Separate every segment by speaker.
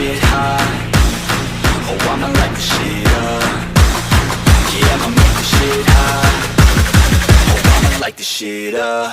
Speaker 1: shit hot Oh, I'ma light the shit up Yeah, I'ma make the shit hot Oh, I'ma light the shit up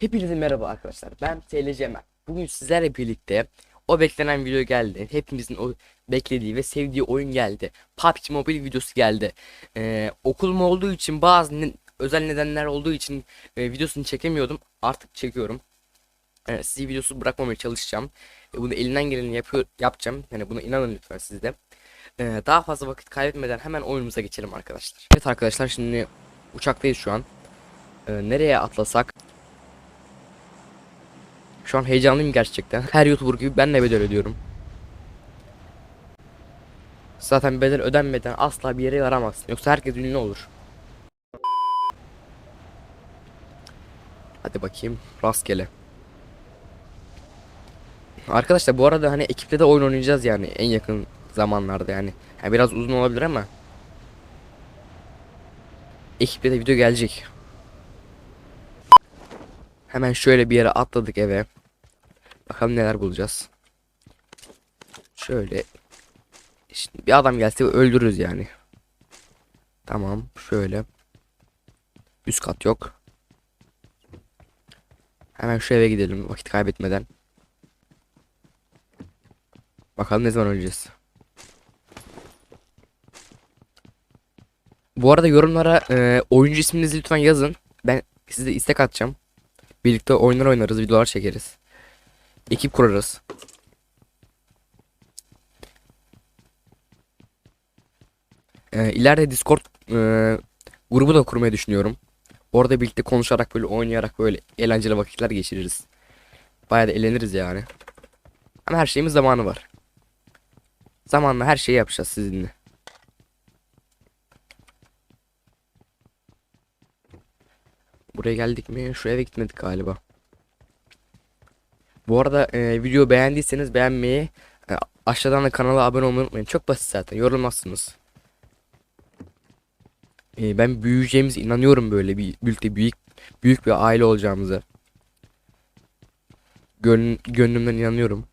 Speaker 2: Hepinize merhaba arkadaşlar. Ben TLC Mert. Bugün sizlerle birlikte o beklenen video geldi. Hepimizin o beklediği ve sevdiği oyun geldi. PUBG Mobile videosu geldi. Ee, okulum olduğu için bazı ne- özel nedenler olduğu için e, videosunu çekemiyordum. Artık çekiyorum. Ee, sizi videosu bırakmamaya çalışacağım. E, bunu elinden geleni yapıyor, yapacağım. Yani buna inanın lütfen siz de. Ee, daha fazla vakit kaybetmeden hemen oyunumuza geçelim arkadaşlar. Evet arkadaşlar şimdi uçaktayız şu an. Ee, nereye atlasak? Şu an heyecanlıyım gerçekten. Her YouTuber gibi ben de bedel ödüyorum. Zaten bedel ödenmeden asla bir yere varamazsın. Yoksa herkes ünlü olur. Hadi bakayım rastgele. Arkadaşlar bu arada hani ekiple de oyun oynayacağız yani en yakın zamanlarda yani. yani biraz uzun olabilir ama ekiple de video gelecek. Hemen şöyle bir yere atladık eve. Bakalım neler bulacağız. Şöyle. Şimdi bir adam gelse öldürürüz yani. Tamam şöyle. Üst kat yok. Hemen şu eve gidelim vakit kaybetmeden. Bakalım ne zaman öleceğiz. Bu arada yorumlara e, oyuncu isminizi lütfen yazın. Ben size istek atacağım. Birlikte oyunlar oynarız, videolar çekeriz. Ekip kurarız. Ee, ileride Discord e, grubu da kurmayı düşünüyorum. Orada birlikte konuşarak böyle oynayarak böyle eğlenceli vakitler geçiririz. Bayağı da eğleniriz yani. Ama her şeyimiz zamanı var. Zamanla her şeyi yapacağız sizinle. Buraya geldik mi? Şu eve gitmedik galiba. Bu arada e, video beğendiyseniz beğenmeyi, e, aşağıdan da kanala abone olmayı unutmayın. Çok basit zaten. Yorulmazsınız. E, ben büyüyeceğimize inanıyorum böyle bir birlikte büyük büyük bir aile olacağımıza. Gönlüm, gönlümden inanıyorum.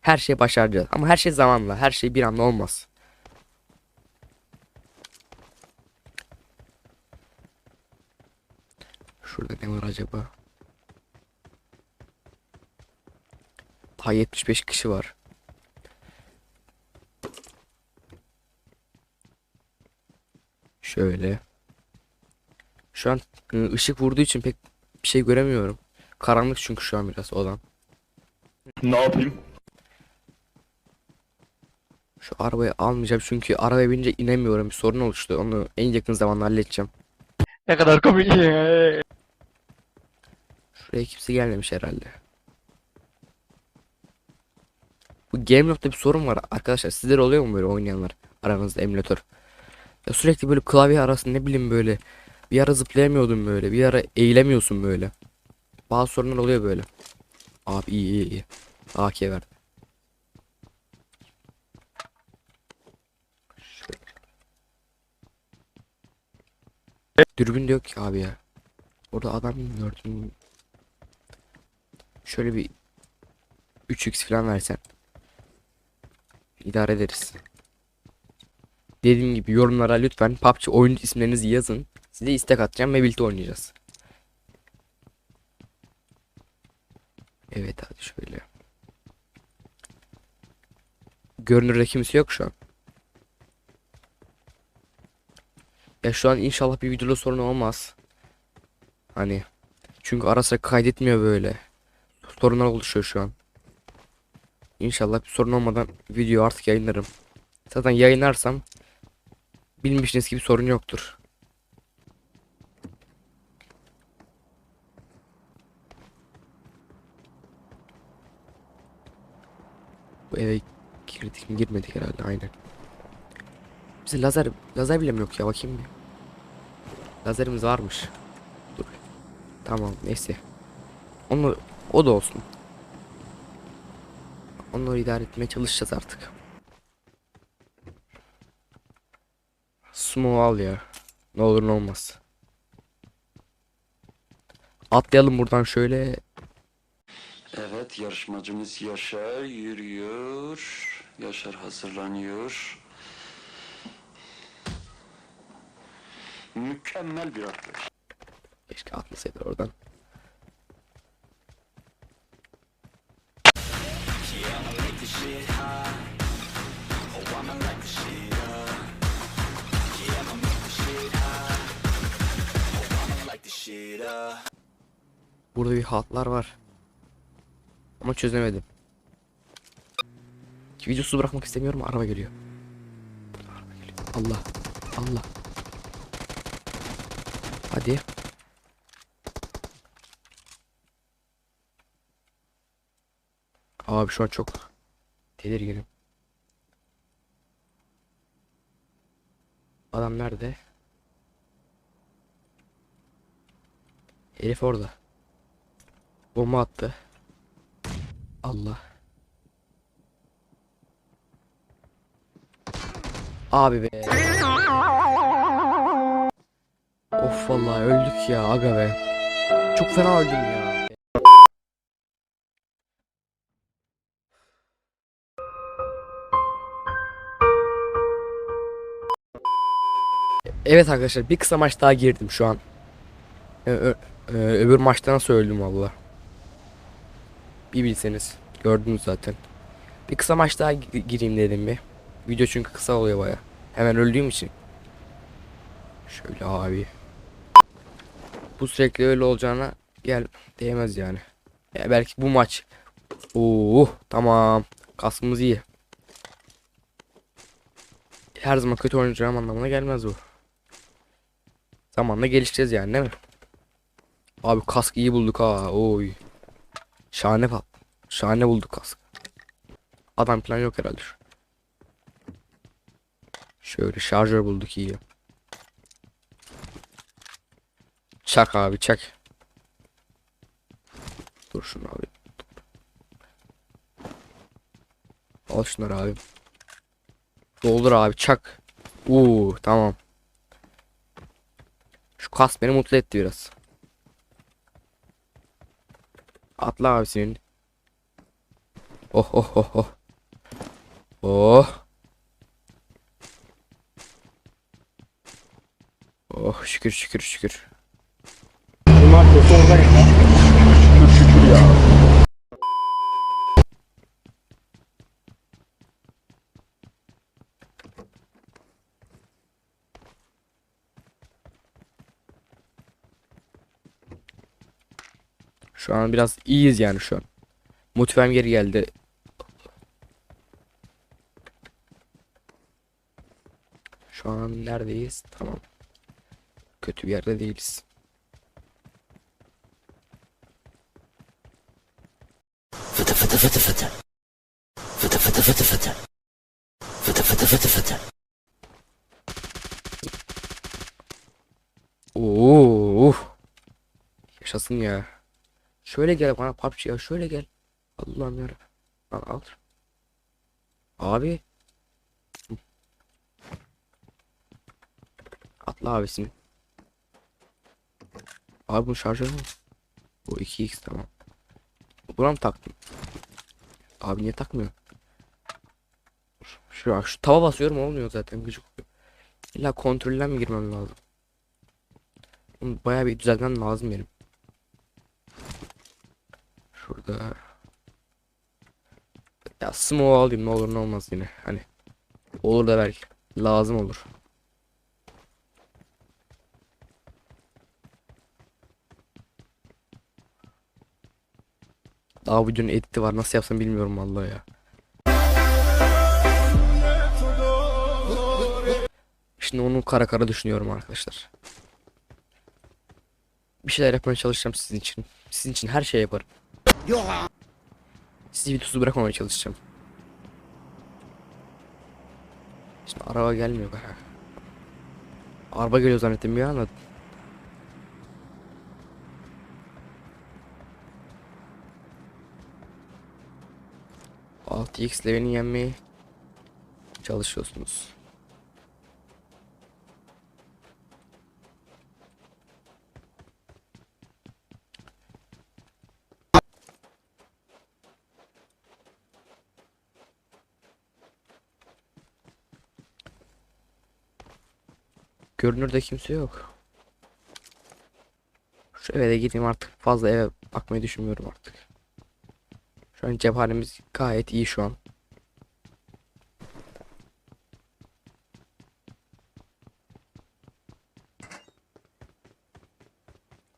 Speaker 2: Her şeyi başaracağız. Ama her şey zamanla. Her şey bir anda olmaz. Şurada ne var acaba? Daha 75 kişi var. Şöyle. Şu an ı, ışık vurduğu için pek bir şey göremiyorum. Karanlık çünkü şu an biraz olan.
Speaker 3: Ne yapayım?
Speaker 2: Şu arabayı almayacağım çünkü arabaya binince inemiyorum. Bir sorun oluştu. Onu en yakın zamanda halledeceğim.
Speaker 3: Ne kadar komik.
Speaker 2: Şuraya kimse gelmemiş herhalde. Bu Gameloft'ta bir sorun var arkadaşlar. Sizler oluyor mu böyle oynayanlar aranızda emülatör? Ya sürekli böyle klavye arasında ne bileyim böyle bir ara zıplayamıyordum böyle bir ara eğilemiyorsun böyle. Bazı sorunlar oluyor böyle. Abi iyi iyi iyi. AK verdi. Dürbün de yok ki abi ya. Orada adam gördüm? Şöyle bir 3x falan versen. İdare ederiz. Dediğim gibi yorumlara lütfen PUBG oyun isimlerinizi yazın. Size istek atacağım ve birlikte oynayacağız. Evet hadi şöyle. Görünürde kimse yok şu an. Ya şu an inşallah bir videoda sorun olmaz. Hani çünkü ara sıra kaydetmiyor böyle. Sorunlar oluşuyor şu an. İnşallah bir sorun olmadan video artık yayınlarım. Zaten yayınlarsam bilmişsiniz gibi sorun yoktur. Bu eve girdik mi girmedik herhalde aynen. Bize lazer lazer bile mi yok ya bakayım bir. Lazerimiz varmış. Dur. Tamam neyse. Onu o da olsun. Onları idare etmeye çalışacağız artık. Sumo al ya. Ne olur ne olmaz. Atlayalım buradan şöyle.
Speaker 4: Evet yarışmacımız Yaşar yürüyor. Yaşar hazırlanıyor. Mükemmel bir atlayış.
Speaker 2: Keşke atlasaydı oradan.
Speaker 1: Light the shit up.
Speaker 2: Burada bir hatlar var. Ama çözemedim. Videosu bırakmak istemiyorum araba geliyor. Araba geliyor. Allah. Allah. Hadi. Abi şu an çok tedirginim. Adam nerede? Herif orada. Bomba attı. Allah. Abi be. Of vallahi öldük ya aga be. Çok fena öldüm ya. Evet arkadaşlar bir kısa maç daha girdim şu an. Ö- ö- öbür maçta nasıl öldüm valla. Bir bilseniz. Gördünüz zaten. Bir kısa maç daha gi- gireyim dedim bir. Video çünkü kısa oluyor baya. Hemen öldüğüm için. Şöyle abi. Bu sürekli öyle olacağına gel diyemez yani. Ya belki bu maç. Oo tamam. Kaskımız iyi. Her zaman kötü oynayacağım anlamına gelmez bu. Zamanla gelişeceğiz yani değil mi? Abi kask iyi bulduk ha. Oy. Şahane pat. Şahane bulduk kask. Adam plan yok herhalde. Şöyle şarjör bulduk iyi. Çak abi çak. Dur şunu abi. Al şunları abi. Doldur abi çak. Uuu tamam. Kas beni mutlu etti biraz. Atla abi senin. Oh oh oh oh. Oh. Oh şükür şükür şükür. Şu an biraz iyiyiz yani şu an. Motivem geri geldi. Şu an neredeyiz? Tamam. Kötü bir yerde değiliz.
Speaker 1: Fıtı fıtı fıtı fıtı. Fıtı fıtı fıtı fıtı. Fıtı fıtı fıtı fıtı.
Speaker 2: Oo. Yaşasın ya. Şöyle gel bana PUBG ya şöyle gel. Allah'ım yarabbim. Al al. Abi. Atla abisin. Abi bu şarjör mü? Bu 2x tamam. Buna mı taktın? Abi niye takmıyor? Şu, şu tava basıyorum olmuyor zaten gıcık oluyor. İlla kontrolden mi girmem lazım? Bayağı bir düzeltmem lazım benim. Şurada. Ya smoke alayım ne olur ne olmaz yine. Hani olur da belki lazım olur. Daha videonun editi var nasıl yapsam bilmiyorum vallahi ya. Şimdi onu kara kara düşünüyorum arkadaşlar. Bir şeyler yapmaya çalışacağım sizin için. Sizin için her şey yaparım. Sizi videosu bırakmamaya çalışacağım. Şimdi araba gelmiyor be. Araba geliyor zannettim bir anda. 6x levelini yenmeye çalışıyorsunuz. Görünürde kimse yok. Şu eve de gideyim artık. Fazla eve bakmayı düşünmüyorum artık. Şu an cephanemiz gayet iyi şu an.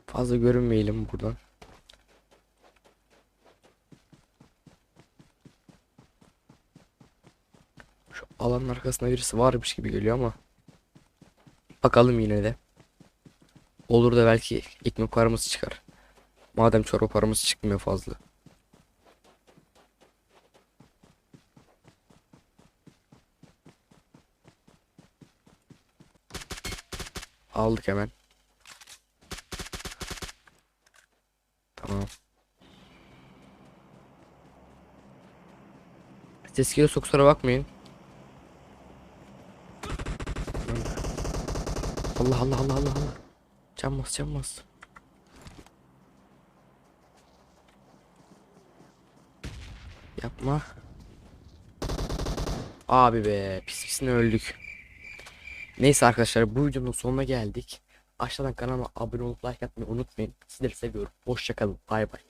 Speaker 2: Fazla görünmeyelim buradan. Şu alanın arkasında birisi varmış gibi geliyor ama. Bakalım yine de. Olur da belki ekmek paramız çıkar. Madem çorba paramız çıkmıyor fazla. Aldık hemen. Tamam. Ses geliyorsa bakmayın. Allah Allah Allah Allah Allah. Can bas. Yapma. Abi be pis pisine öldük. Neyse arkadaşlar bu videonun sonuna geldik. Aşağıdan kanalıma abone olup like atmayı unutmayın. Sizleri seviyorum. Hoşçakalın. Bay bay.